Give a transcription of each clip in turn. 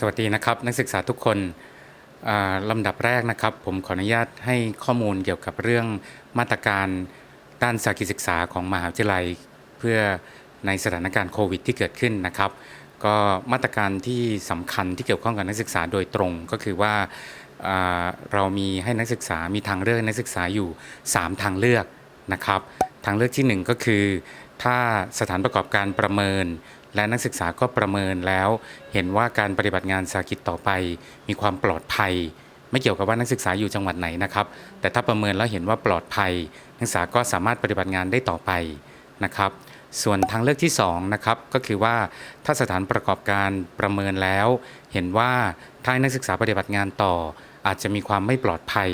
สวัสดีนะครับ นักศึกษาทุกคนลำดับแรกนะครับ ผมขออนุญาตให้ข้อมูลเกี่ยวกับเรื่องมาตรการด้านสากิศึกษาของมหาวิทยาลัย เพื่อในสถานการณ์โควิดที่เกิดขึ้นนะครับ ก็มาตรการที่สำคัญที่เกี่ยวข้องกับนักศึกษาโดยตรงก็คือว่าเรามีให้นักศึกษามีทางเลือกนักศึกษาอยู่ 3 ทางเลือกนะครับ ทางเลือกที่หนึ่งก็คือ ถ้าสถานประกอบการประเมิน และนักศึกษาก็ประเมินแล้ว เห็นว่าการปฏิบัติงานสากิจต่อไป มีความปลอดภัย ไม่เกี่ยวกับว่านักศึกษาอยู่จังหวัดไหนนะครับ แต่ถ้าประเมินแล้วเห็นว่าปลอดภัย นักศึกษาก็สามารถปฏิบัติงานได้ต่อไปนะครับ ส่วนทางเลือกที่2นะครับก็คือว่าถ้าสถานประกอบการประเมินแล้ว เห็นว่าถ้านักศึกษาปฏิบัติงานต่อ อาจจะมีความไม่ปลอดภัย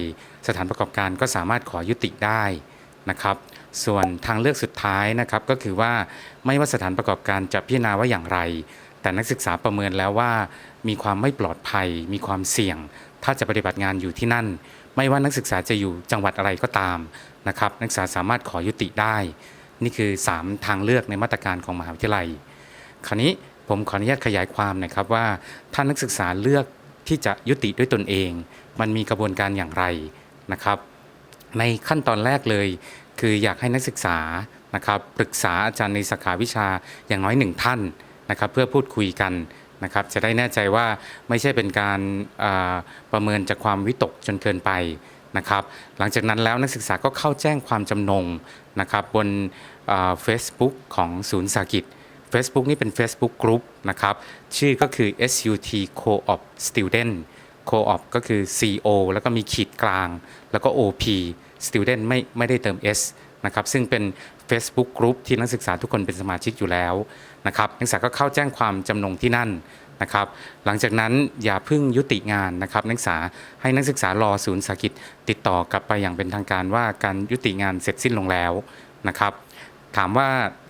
สถานประกอบการก็สามารถขอยุติได้ นะครับ ส่วนทางเลือกสุดท้ายนะครับก็คือว่าไม่ว่าสถานประกอบการจะพิจารณาว่าอย่างไร แต่นักศึกษาประเมินแล้วว่า มีความไม่ปลอดภัย มีความเสี่ยง ถ้าจะปฏิบัติงานอยู่ที่นั่น ไม่ว่านักศึกษาจะอยู่จังหวัดอะไรก็ตามนะครับ นักศึกษาสามารถขอยุติได้ นี่คือ 3 ทางเลือกในมาตรการของมหาวิทยาลัย คราวนี้ผมขออนุญาตขยายความนะครับว่าถ้านักศึกษาเลือกที่จะยุติด้วยตนเอง มันมีกระบวนการอย่างไรนะครับ ในขั้นตอนแรกเลย คืออยากให้นักศึกษานะครับปรึกษาอาจารย์ในสาขาวิชาอย่างน้อยหนึ่งท่านนะครับเพื่อพูดคุยกันนะครับจะได้แน่ใจว่าไม่ใช่เป็นการประเมินจากความวิตกจนเกินไปนะครับหลังจากนั้นแล้วนักศึกษาก็เข้าแจ้งความจำนงนะครับบนเฟซบุ๊กของศูนย์สากิจ Facebook นี่เป็น Facebook Group นะครับชื่อก็คือ SUT Co-op Student Co-op ก็คือ CO แล้วก็มีขีดกลาง แล้วก็ OP Student ไม่ไม่ได้เติม S นะครับซึ่งเป็น Facebook Group ที่นักศึกษาทุกคนเป็นสมาชิกอยู่แล้วนะครับนักศึกษาก็เข้าแจ้งความจำนงที่นั่นนะครับหลังจากนั้นอย่าเพิ่งยุติงานนะครับนักศึกษาให้นักศึกษารอศูนย์สากิจติดต่อกลับไปอย่างเป็นทางการว่าการยุติงานเสร็จสิ้นลงแล้วนะครับถามว่า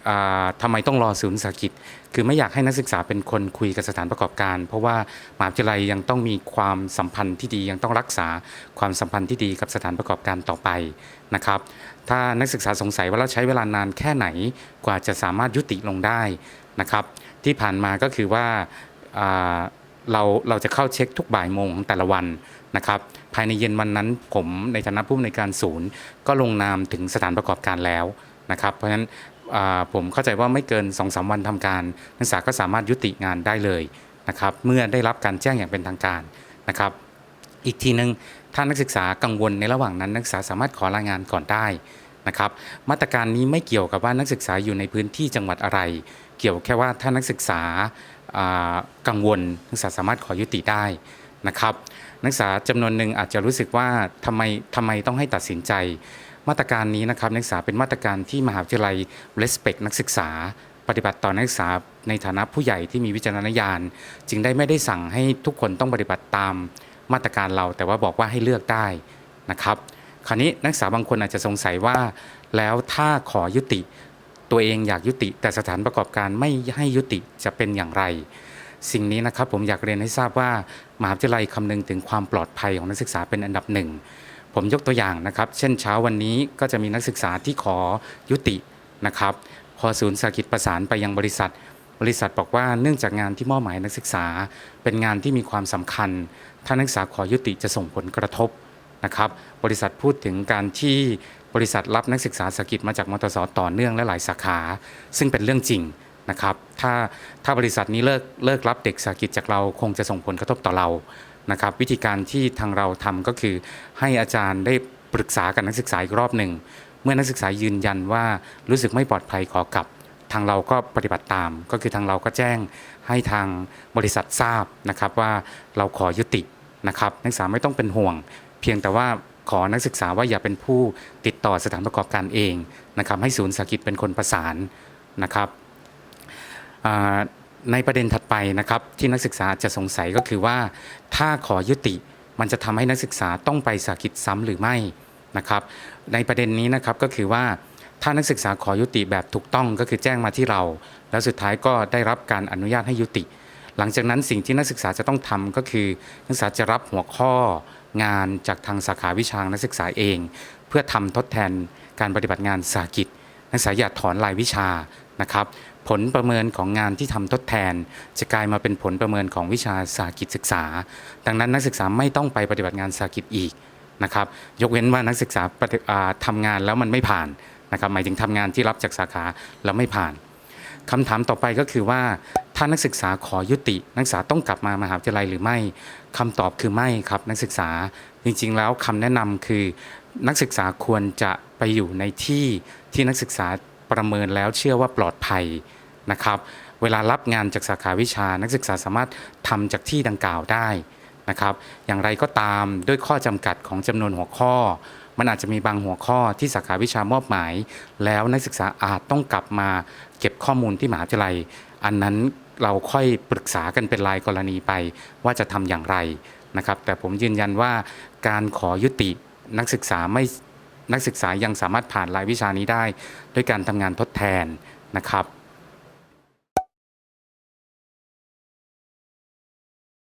อ่าทำไมต้องรอศูนย์สากิจ คือไม่อยากให้นักศึกษาเป็นคนคุยกับสถานประกอบการ เพราะว่ามหาวิทยาลัยยังต้องมีความสัมพันธ์ที่ดียังต้องรักษาความสัมพันธ์ที่ดีกับสถานประกอบการต่อไปนะครับ ถ้านักศึกษาสงสัยว่าเราใช้เวลานานแค่ไหนกว่าจะสามารถยุติลงได้นะครับ ที่ผ่านมาก็คือว่าอ่าเราเราจะเข้าเช็คทุกบ่ายโมงของแต่ละวันนะครับภายในเย็นวันนั้นผมในฐานะผู้อำนวยการศูนย์ ก็ลงนามถึงสถานประกอบการแล้วนะครับ เพราะฉะนั้น ผมเข้าใจว่าไม่เกิน2อสวันทำการ นักศึกษาก็สามารถยุติงานได้เลยนะครับเมื่อได้รับการแจ้งอย่างเป็นทางการนะครับอีกทีหนึ่งถ้านักศึกษากังวลในระหว่างนั้นนักศึกษาสามารถขอรายงานก่อนได้นะครับมาตรการนี้ไม่เกี่ยวกับว่านักศึกษาอยู่ในพื้นที่จังหวัดอะไร เกี่ยวแค่ว่าถ้านักศึกษาอ่ากังวลนักศึกษาสามารถขอยุติได้นะครับนักศึกษาจำนวนหนึ่งอาจจะรู้สึกว่าทำไมทำไมต้องให้ตัดสินใจ มาตรการนี้นะครับนักศึกษาเป็นมาตรการที่มหาวิทยาลัย respect นักศึกษา ปฏิบัติต่อนักศึกษาในฐานะผู้ใหญ่ที่มีวิจารณญาณ จึงได้ไม่ได้สั่งให้ทุกคนต้องปฏิบัติตามมาตรการเรา แต่ว่าบอกว่าให้เลือกได้นะครับ คราวนี้นักศึกษาบางคนอาจจะสงสัยว่า แล้วถ้าขอยุติตัวเองอยากยุติ แต่สถานประกอบการไม่ให้ยุติจะเป็นอย่างไร สิ่งนี้นะครับผมอยากเรียนให้ทราบว่ามหาวิทยาลัยคำนึงถึงความปลอดภัยของนักศึกษาเป็นอันดับหนึ่ง ผมยกตัวอย่างนะครับ เช่นเช้าวันนี้ก็จะมีนักศึกษาที่ขอยุตินะครับ พอศูนย์สากิจประสานไปยังบริษัท บริษัทบอกว่าเนื่องจากงานที่มอบหมายนักศึกษา เป็นงานที่มีความสำคัญ ถ้านักศึกษาขอยุติจะส่งผลกระทบนะครับ บริษัทพูดถึงการที่บริษัทรับนักศึกษาสากิจมาจากมตสต่อเนื่องและหลายสาขา ซึ่งเป็นเรื่องจริงนะครับ ถ้าถ้าบริษัทนี้เลิกเลิกรับเด็กสากิจจากเราคงจะส่งผลกระทบต่อเรา นะครับวิธีการที่ทางเราทำก็คือ ให้อาจารย์ได้ปรึกษากับนักศึกษาอีกรอบหนึ่ง เมื่อนักศึกษายืนยันว่ารู้สึกไม่ปลอดภัยขอกลับ ทางเราก็ปฏิบัติตาม ก็คือทางเราก็แจ้งให้ทางบริษัททราบนะครับว่าเราขอยุตินะครับนักศึกษาไม่ต้องเป็นห่วง เพียงแต่ว่าขอนักศึกษาว่าอย่าเป็นผู้ติดต่อสถานประกอบการเองนะครับให้ศูนย์สากิจเป็นคนประสานนะครับ ในประเด็นถัดไปนะครับที่นักศึกษาจะสงสัยก็คือว่า ถ้าขอยุติมันจะทำให้นักศึกษาต้องไปสากิจซ้ำหรือไม่นะครับในประเด็นนี้นะครับก็คือว่าถ้านักศึกษาขอยุติแบบถูกต้องก็คือแจ้งมาที่เรา แล้วสุดท้ายก็ได้รับการอนุญาตให้ยุติ หลังจากนั้นสิ่งที่นักศึกษาจะต้องทำก็คือ นักศึกษาจะรับหัวข้องานจากทางสาขาวิชานักศึกษาเอง เพื่อทำทดแทนการปฏิบัติงานสากิจนักศึกษาอย่าถอนรายวิชานะครับ ผลประเมินของงานที่ทำทดแทน จะกลายมาเป็นผลประเมินของวิชาสากิจศึกษา ดังนั้นนักศึกษาไม่ต้องไปปฏิบัติงานสากิจอีกนะครับ ยกเว้นว่านักศึกษาปฏิอ่าทำงานแล้วมันไม่ผ่านนะครับ หมายถึงทำงานที่รับจากสาขาแล้วไม่ผ่านคำถามต่อไปก็คือว่าถ้านักศึกษาขอยุติ นักศึกษาต้องกลับมามหาวิทยาลัยหรือไม่คำตอบคือไม่ครับนักศึกษาจริง ๆ แล้วคำแนะนำคือนักศึกษาควรจะไปอยู่ในที่ที่นักศึกษา ประเมินแล้วเชื่อว่าปลอดภัยนะครับ เวลารับงานจากสาขาวิชานักศึกษาสามารถทำจากที่ดังกล่าวได้นะครับ อย่างไรก็ตามด้วยข้อจำกัดของจำนวนหัวข้อ มันอาจจะมีบางหัวข้อที่สาขาวิชามอบหมาย แล้วนักศึกษาอาจต้องกลับมาเก็บข้อมูลที่มหาวิทยาลัย อันนั้นเราค่อยปรึกษากันเป็นรายกรณีไปว่าจะทำอย่างไรนะครับ แต่ผมยืนยันว่าการขอยุตินักศึกษาไม่ นักศึกษายังสามารถผ่านรายวิชานี้ได้ ด้วยการทำงานทดแทนนะครับ